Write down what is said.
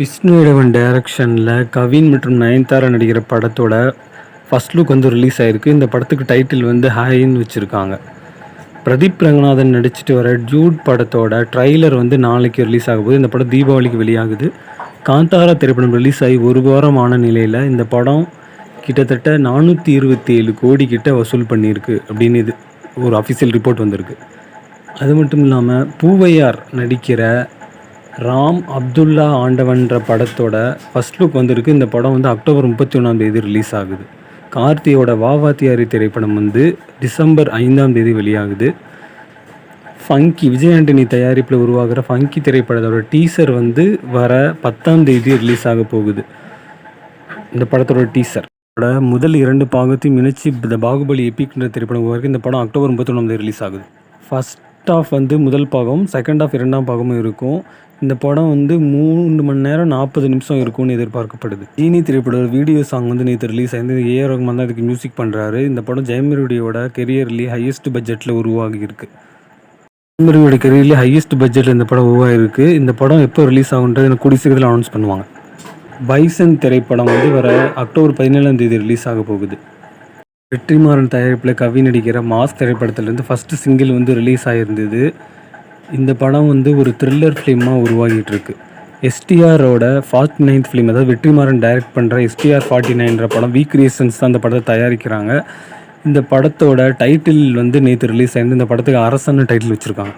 விஷ்ணு இடவன் டைரக்ஷனில் கவின் மற்றும் நயன்தாரா நடிக்கிற படத்தோட ஃபர்ஸ்ட் லுக் வந்து ரிலீஸ் ஆயிருக்கு. இந்த படத்துக்கு டைட்டில் வந்து ஹாயின்னு வச்சுருக்காங்க. பிரதீப் ரங்கநாதன் நடிச்சிட்டு வர ஜூட் படத்தோட ட்ரைலர் வந்து நாளைக்கு ரிலீஸ் ஆக போது இந்த படம் தீபாவளிக்கு வெளியாகுது. காந்தாரா திரைப்படம் ரிலீஸ் ஆகி ஒரு வாரமான நிலையில் இந்த படம் கிட்டத்தட்ட நானூற்றி இருபத்தி ஏழு கோடி கிட்ட வசூல் பண்ணியிருக்கு அப்படின்னு இது ஒரு அஃபிஷியல் ரிப்போர்ட் வந்திருக்கு. அது மட்டும் இல்லாமல் பூவையார் நடிக்கிற ராம் அப்துல்லா ஆண்டவன்ற படத்தோட ஃபர்ஸ்ட் லுக் வந்திருக்கு. இந்த படம் வந்து அக்டோபர் முப்பத்தி ஒன்றாம் தேதி ரிலீஸ் ஆகுது. கார்த்தியோட வாவாத்தியாரி திரைப்படம் வந்து டிசம்பர் ஐந்தாம் தேதி வெளியாகுது. ஃபங்கி விஜய் ஆண்டனி தயாரிப்பில் உருவாகிற ஃபங்கி திரைப்படத்தோட டீசர் வந்து வர பத்தாம் தேதி ரிலீஸ் ஆக போகுது. இந்த படத்தோட டீசர் முதல் இரண்டு பாகத்தையும் இணைச்சி இந்த பாகுபலி எப்பிக்ன்ற திரைப்படம் வரைக்கும் இந்த படம் அக்டோபர் முப்பத்தொன்னாம் தேதி ரிலீஸ் ஆகுது. ஃபர்ஸ்ட் ஆஃப் வந்து முதல் பாகம் செகண்ட் ஆஃப் இரண்டாம் பாகமும் இருக்கும். இந்த படம் வந்து மூணு மணி நேரம் நாற்பது நிமிஷம் இருக்கும்னு எதிர்பார்க்கப்படுது. ஜீனி திரைப்பட வீடியோ சாங் வந்து நேற்று ரிலீஸ் ஆயிருந்தது ஏஆர் ரகுமான் தான் இதுக்கு மியூசிக் பண்ணுறாரு இந்த படம் ஜெயமருடியோட கெரியர்லேயே ஹையஸ்ட் பட்ஜெட்டில் உருவாகி இருக்கு ஜெயமருடியோட கெரியர்லேயே ஹையஸ்ட் பட்ஜெட்டில் இந்த படம் உருவாகிருக்கு இந்த படம் எப்போ ரிலீஸ் ஆகுன்றது எனக்கு கூடிய சீக்கிரத்தில் அனௌன்ஸ் பண்ணுவாங்க. பைசன் திரைப்படம் வந்து வர அக்டோபர் பதினேழாம் தேதி ரிலீஸ் ஆக போகுது. வெற்றிமாறன் தயாரிப்பில் கவி நடிக்கிற மாஸ் திரைப்படத்துலேருந்து ஃபஸ்ட்டு சிங்கிள் வந்து ரிலீஸ் ஆகிருந்தது இந்த படம் வந்து ஒரு த்ரில்லர் ஃபிலிமாக உருவாகிட்டு இருக்கு எஸ்டிஆரோட ஃபார்ட்டி நைன்த் ஃபிலிம் அதாவது வெற்றிமாறன் டைரக்ட் பண்ணுற எஸ்டிஆர் ஃபார்ட்டி நைன்ற படம் வீக் ரீசன்ஸ் தான் அந்த படத்தை தயாரிக்கிறாங்க. இந்த படத்தோட டைட்டில் வந்து நேற்று ரிலீஸ் ஆயிருந்து இந்த படத்துக்கு அரசன்னு டைட்டில் வச்சுருக்காங்க.